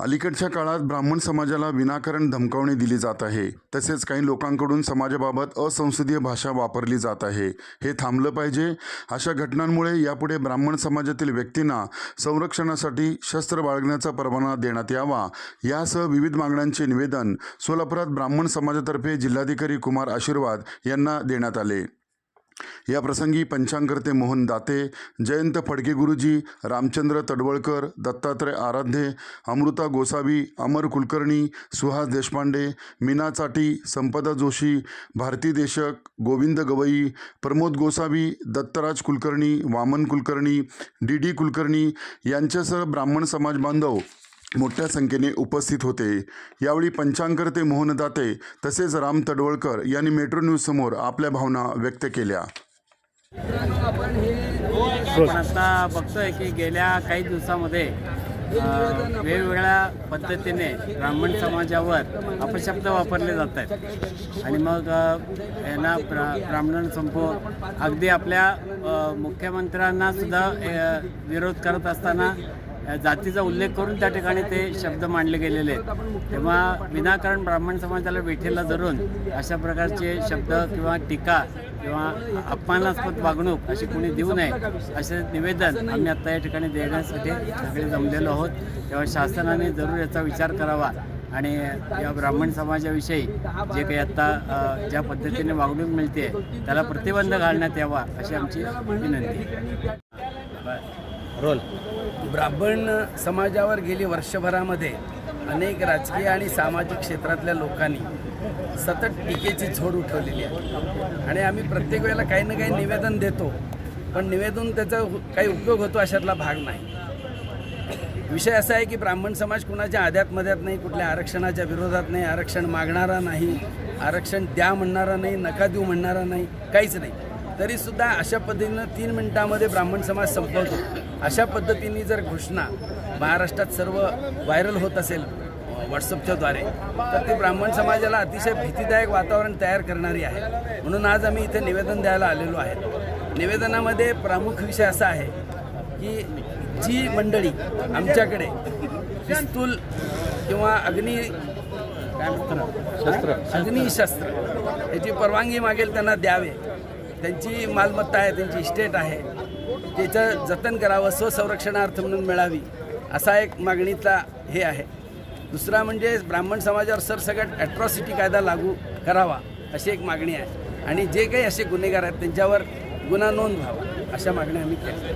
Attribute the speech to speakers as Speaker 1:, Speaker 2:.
Speaker 1: अलीकडच्या काळात ब्राह्मण समाजाला विनाकारण धमकावणी दिली जात आहे. तसेच काही लोकांकडून समाजाबाबत असंसदीय भाषा वापरली जात आहे. हे थांबलं पाहिजे. अशा घटनांमुळे यापुढे ब्राह्मण समाजातील व्यक्तींना संरक्षणासाठी शस्त्र बाळगण्याचा परवाना देण्यात यावा. यासह विविध मागण्यांचे निवेदन सोलापुरात ब्राह्मण समाजातर्फे जिल्हाधिकारी कुमार आशीर्वाद यांना देण्यात आले. या प्रसंगी पंचांगकर्ते मोहन दाते जयंत फडके गुरुजी रामचंद्र तडवळकर दत्तात्रय आराध्ये अमृता गोसावी अमर कुलकर्णी सुहास देशपांडे मीना चाटी संपदा जोशी भारती देशक गोविंद गवई प्रमोद गोसावी दत्तराज कुलकर्णी वामन कुलकर्णी डी डी कुलकर्णी यांच्यासह ब्राह्मण समाज बांधव मोठ्या संख्येने उपस्थित होते. यावेळी पंचांकर्ते मोहन दाते तसेच राम तडवळकर यांनी मेट्रो न्यूज समोर आपल्या भावना व्यक्त केल्या.
Speaker 2: आपण आता बघतोय की गेल्या काही दिवसामध्ये वेगवेगळ्या पद्धतीने ब्राह्मण समाजावर अपशब्द वापरले जात आहेत. आणि मग यांना ब्रा ब्राह्मण संपो अगदी आपल्या मुख्यमंत्र्यांनासुद्धा मुख्यमंत्र्यांना सुद्धा विरोध करत असताना जातीचा उल्लेख करून त्या ठिकाणी ते शब्द मांडले गेलेले आहेत. तेव्हा विनाकारण ब्राह्मण समाजाला वेठेला धरून अशा प्रकारचे शब्द किंवा टीका किंवा अपमानास्पद वागणूक अशी कोणी देऊ नये असे निवेदन आम्ही आत्ता या ठिकाणी देण्यासाठी सगळे जमलेलो आहोत. तेव्हा शासनाने जरूर याचा विचार करावा आणि या ब्राह्मण समाजाविषयी जे काही आत्ता ज्या पद्धतीने वागणूक मिळते त्याला प्रतिबंध घालण्यात यावा अशी आमची विनंती
Speaker 3: रोल. ब्राह्मण समाजावर गेली वर्षभरामध्ये अनेक राजकीय आणि सामाजिक क्षेत्रातल्या लोकांनी सतत टीकेची झोड उठवलेली आहे. आणि आम्ही प्रत्येक वेळेला काही ना काही निवेदन देतो पण निवेदन त्याचा काही उपयोग होतो अशातला भाग नाही. विषय असा आहे की ब्राह्मण समाज कुणाच्या आध्यात मध्यात नाही कुठल्या आरक्षणाच्या विरोधात नाही आरक्षण मागणारा नाही आरक्षण द्या म्हणणारा नाही नका देऊ म्हणणारा नाही काहीच नाही. तरीसुद्धा अशा पद्धतीनं तीन मिनिटामध्ये ब्राह्मण समाज संपवतो. अशा पद्धतीने जर घोषणा महाराष्ट्रात सर्व व्हायरल होत असेल व्हॉट्सअपच्याद्वारे तर ते ब्राह्मण समाजाला अतिशय भीतीदायक वातावरण तयार करणारी आहे. म्हणून आज आम्ही इथे निवेदन द्यायला आलेलो आहे. निवेदनामध्ये प्रमुख विषय असा आहे की जी मंडळी आमच्याकडे पिस्तूल किंवा अग्नी काय अग्निशस्त्र याची परवानगी मागेल त्यांना द्यावे. त्यांची मालमत्ता आहे त्यांची इस्टेट आहे त्याचं जतन करावं स्वसंरक्षणार्थ म्हणून मिळावी असा एक मागणीचा हे आहे. दुसरा म्हणजे ब्राह्मण समाजावर सरसकट ॲट्रॉसिटी कायदा लागू करावा अशी एक मागणी आहे. आणि जे काही असे गुन्हेगार आहेत त्यांच्यावर गुन्हा नोंद व्हावा अशा मागण्या आम्ही केल्या.